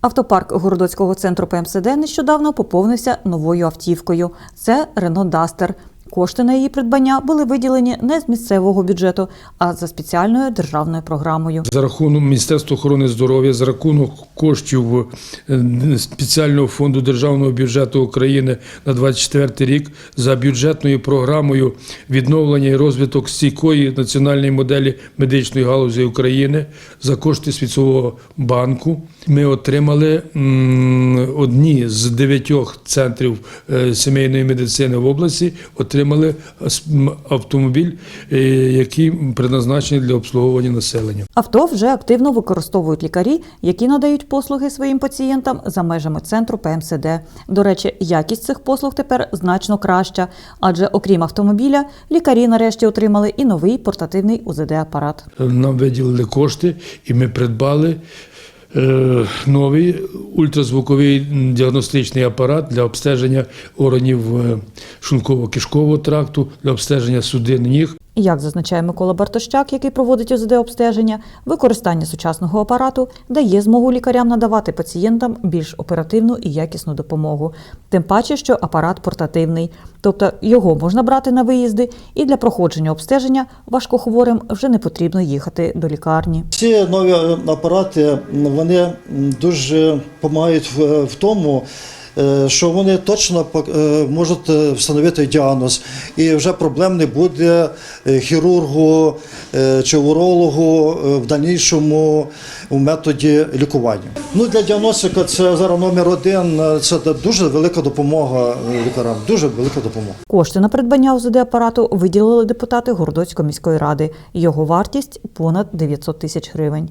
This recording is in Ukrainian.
Автопарк городоцького центру ПМСД нещодавно поповнився новою автівкою. Це Рено Дастер. Кошти на її придбання були виділені не з місцевого бюджету, а за спеціальною державною програмою. За рахунок Міністерства охорони здоров'я, за рахунок коштів е, спеціального фонду державного бюджету України на 24 рік за бюджетною програмою відновлення і розвиток стійкої національної моделі медичної галузі України за кошти Світового банку. Ми отримали одні з дев'ятьох центрів е, сімейної медицини в області. Отримали м, автомобіль, е, який предназначений для обслуговування населення. Авто вже активно використовують лікарі, які надають послуги своїм пацієнтам за межами центру ПМСД. До речі, якість цих послуг тепер значно краща, адже окрім автомобіля, лікарі нарешті отримали і новий портативний УЗД-апарат. Нам виділили кошти, і ми придбали новий ультразвуковий діагностичний апарат для обстеження органів е, шлунково-кишкового тракту, для обстеження судин ніг. Як зазначає Микола Бартощак, який проводить УЗД обстеження, використання сучасного апарату дає змогу лікарям надавати пацієнтам більш оперативну і якісну допомогу. Тим паче, що апарат портативний, тобто його можна брати на виїзди, і для проходження обстеження важкохворим вже не потрібно їхати до лікарні. Ці нові апарати вони дуже допомагають в, тому, що вони точно е, можуть е, встановити діагноз, і вже проблем не буде е, хірургу е, чи урологу е, в дальнішому методі лікування. Ну для діагностика це зараз номер один. е, Це дуже велика допомога е, лікарям. Дуже велика допомога. Кошти на придбання УЗД-апарату виділили депутати Городоцької міської ради. Його вартість понад 900 тисяч гривень.